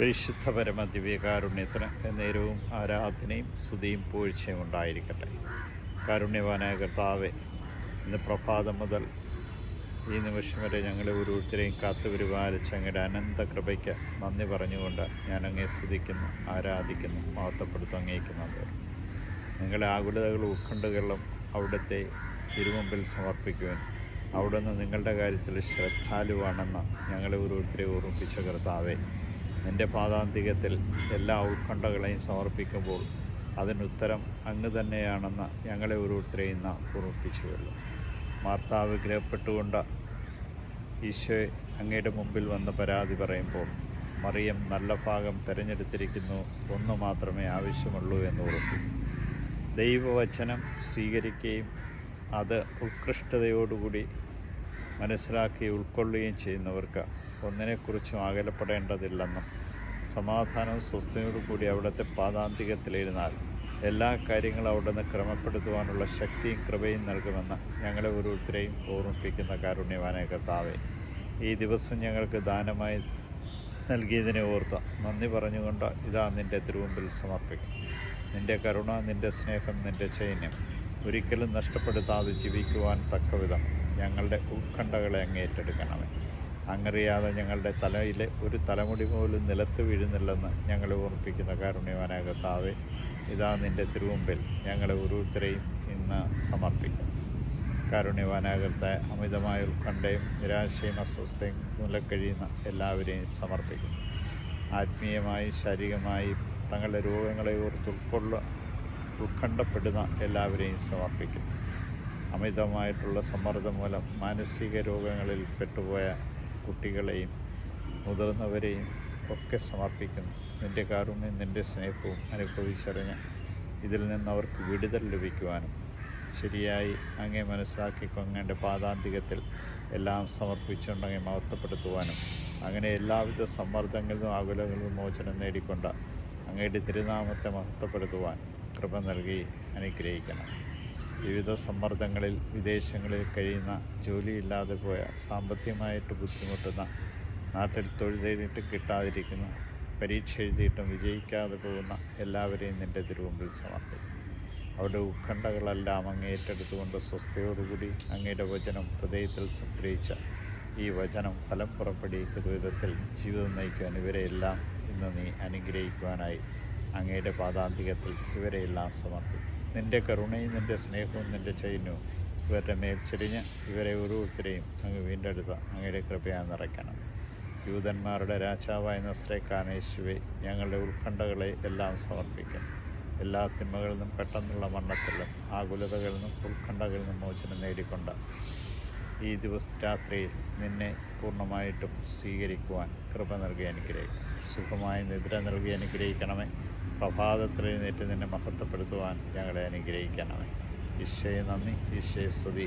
പരിശുദ്ധ പരമ ദിവ്യകാരുണ്യത്തിന് എന്നേരവും ആരാധനയും സ്തുതിയും പൂഴ്ചയും ഉണ്ടായിരിക്കട്ടെ. കാരുണ്യവാനായ കർത്താവെ ഇന്ന് പ്രഭാതം മുതൽ ഈ നിമിഷം വരെ ഞങ്ങളെ ഓരോരുത്തരെയും കാത്തു പരിപാലിച്ച അങ്ങയുടെ അനന്ത കൃപയ്ക്ക് നന്ദി പറഞ്ഞുകൊണ്ട് ഞാൻ അങ്ങേ സ്തുതിക്കുന്നു ആരാധിക്കുന്നു മഹത്വപ്പെടുത്തു അങ്ങേക്കുന്നത് നിങ്ങളുടെ ആകുലതകളും ഉത്കണ്ഠകളും അവിടുത്തെ തിരുമുമ്പിൽ സമർപ്പിക്കുവാൻ അവിടുന്ന് നിങ്ങളുടെ കാര്യത്തിൽ ശ്രദ്ധാലുവാണെന്ന് ഞങ്ങളെ ഓരോരുത്തരെ ഓർമ്മിപ്പിച്ച കർത്താവെ നിന്റെ പാതാന്തികത്തിൽ എല്ലാ ഉത്കണ്ഠകളെയും സമർപ്പിക്കുമ്പോൾ അതിനുത്തരം അങ്ങ് തന്നെയാണെന്ന് ഞങ്ങളെ ഓരോരുത്തരെയും നാം ഓർമ്മിപ്പിച്ചുവല്ലോ മാർത്താവ് ഗ്രഹപ്പെട്ടുകൊണ്ട് ഈശോയെ അങ്ങയുടെ മുമ്പിൽ വന്ന് പരാതി പറയുമ്പോൾ മറിയം നല്ല ഭാഗം തിരഞ്ഞെടുത്തിരിക്കുന്നു ഒന്ന് മാത്രമേ ആവശ്യമുള്ളൂ എന്ന് ഉറപ്പിക്കും ദൈവവചനം സ്വീകരിക്കുകയും അത് ഉത്കൃഷ്ടതയോടുകൂടി മനസ്സിലാക്കി ഉൾക്കൊള്ളുകയും ചെയ്യുന്നവർക്ക് ഒന്നിനെക്കുറിച്ചും അകലപ്പെടേണ്ടതില്ലെന്നും സമാധാനവും സ്വസ്ഥതയോടു കൂടി അവിടുത്തെ പാതാന്തികത്തിലിരുന്നാൽ എല്ലാ കാര്യങ്ങളും അവിടുന്ന് ക്രമപ്പെടുത്തുവാനുള്ള ശക്തിയും കൃപയും നൽകുമെന്ന് ഞങ്ങളെ ഓരോരുത്തരെയും ഓർമ്മിപ്പിക്കുന്ന കാരുണ്യവാനായ കർത്താവെ. ഈ ദിവസം ഞങ്ങൾക്ക് ദാനമായി നൽകിയതിനെ ഓർത്ത് നന്ദി പറഞ്ഞുകൊണ്ട് ഇതാ നിന്റെ തിരുവുമ്പിൽ സമർപ്പിക്കും. നിന്റെ കരുണ നിന്റെ സ്നേഹം നിന്റെ ചൈന്യം ഒരിക്കലും നഷ്ടപ്പെടുത്താതെ ജീവിക്കുവാൻ തക്കവിധം ഞങ്ങളുടെ ഉത്കണ്ഠകളെ അങ്ങേറ്റെടുക്കണമേ അങ്ങറിയാതെ ഞങ്ങളുടെ തലയിലെ ഒരു തലമുടി പോലും നിലത്ത് വീഴുന്നില്ലെന്ന് ഞങ്ങൾ ഓർപ്പിക്കുന്ന കാരുണ്യവാനായ കർത്താവെ ഇതാ നിന്റെ തിരുമുമ്പിൽ ഞങ്ങളെ ഓരോരുത്തരെയും ഇന്ന് സമർപ്പിക്കും. കാരുണ്യവാനാകത്തെ അമിതമായ ഉത്കണ്ഠയും നിരാശയും അസ്വസ്ഥയും മൂലക്കഴിയുന്ന എല്ലാവരെയും സമർപ്പിക്കുന്നു ആത്മീയമായി ശാരീരികമായി തങ്ങളുടെ രോഗങ്ങളെ ഓർത്ത് ഉൾക്കൊള്ള ഉത്കണ്ഠപ്പെടുന്ന എല്ലാവരെയും സമർപ്പിക്കുന്നു അമിതമായിട്ടുള്ള സമ്മർദ്ദം മൂലം മാനസിക രോഗങ്ങളിൽ പെട്ടുപോയ കുട്ടികളെയും മുതിർന്നവരെയും ഒക്കെ സമർപ്പിക്കുന്നു. നിന്റെ കാരുണ്യം നിന്റെ സ്നേഹവും അനുഭവിച്ചറിഞ്ഞ് ഇതിൽ നിന്ന് അവർക്ക് വിടുതൽ ലഭിക്കുവാനും ശരിയായി അങ്ങേ മനസ്സിലാക്കി അങ്ങയുടെ പാതാന്തികത്തിൽ എല്ലാം സമർപ്പിച്ചുണ്ടെങ്കിൽ മഹത്വപ്പെടുത്തുവാനും അങ്ങനെ എല്ലാവിധ സമ്മർദ്ദങ്ങളിലും ആകുലങ്ങളിലും മോചനം നേടിക്കൊണ്ട് അങ്ങയുടെ തിരുനാമത്തെ മഹത്വപ്പെടുത്തുവാൻ കൃപ നൽകി അനുഗ്രഹിക്കണം. വിവിധ സമ്മർദ്ദങ്ങളിൽ വിദേശങ്ങളിൽ കഴിയുന്ന ജോലിയില്ലാതെ പോയ സാമ്പത്തികമായിട്ട് ബുദ്ധിമുട്ടുന്ന നാട്ടിൽ തൊഴിൽ തേടിയിട്ട് കിട്ടാതിരിക്കുന്ന പരീക്ഷ എഴുതിയിട്ടും വിജയിക്കാതെ പോകുന്ന എല്ലാവരെയും നിന്റെ തിരുവമ്പിൽ സമർപ്പിക്കും അവരുടെ ഉത്കണ്ഠകളെല്ലാം അങ്ങ് ഏറ്റെടുത്തുകൊണ്ട് സ്വസ്ഥയോടുകൂടി അങ്ങയുടെ വചനം ഹൃദയത്തിൽ സംഗ്രഹിച്ച ഈ വചനം ഫലം പുറപ്പെടുവിക്കുന്ന വിധത്തിൽ ജീവിതം നയിക്കുവാൻ ഇവരെയെല്ലാം ഇന്ന് നീ അനുഗ്രഹിക്കുവാനായി അങ്ങയുടെ പാതാന്തികത്തിൽ ഇവരെയെല്ലാം സമർപ്പിക്കും നിന്റെ കരുണയും നിന്റെ സ്നേഹവും നിന്റെ ചൈന്യവും ഇവരുടെ മേൽ ചെരിഞ്ഞ് ഇവരെ ഓരോരുത്തരെയും അങ്ങ് വീണ്ടെടുത്ത അങ്ങയുടെ കൃപയാ നിറയ്ക്കണം. യൂതന്മാരുടെ രാജാവായ നസ്രേക്കാനേശുവെ ഞങ്ങളുടെ ഉത്കണ്ഠകളെ എല്ലാം സമർപ്പിക്കും. എല്ലാ തിന്മകളിൽ നിന്നും പെട്ടെന്നുള്ള മണ്ണത്തിലും ആകുലതകളിൽ നിന്നും ഉത്കണ്ഠകളിൽ നിന്നും മോചനം നേടിക്കൊണ്ട് ഈ ദിവസ രാത്രിയിൽ നിന്നെ പൂർണമായിട്ടും സ്വീകരിക്കുവാൻ കൃപ നൽകി അനുഗ്രഹിക്കണം സുഖമായി നിദ്ര നൽകി അനുഗ്രഹിക്കണമേ. പ്രഭാതത്തിൽ നേറ്റ് നിന്നെ മഹത്വപ്പെടുത്തുവാൻ ഞങ്ങളെ അനുഗ്രഹിക്കണമേ. ഈശോയെ നന്ദി ഈശോയെ സ്തുതി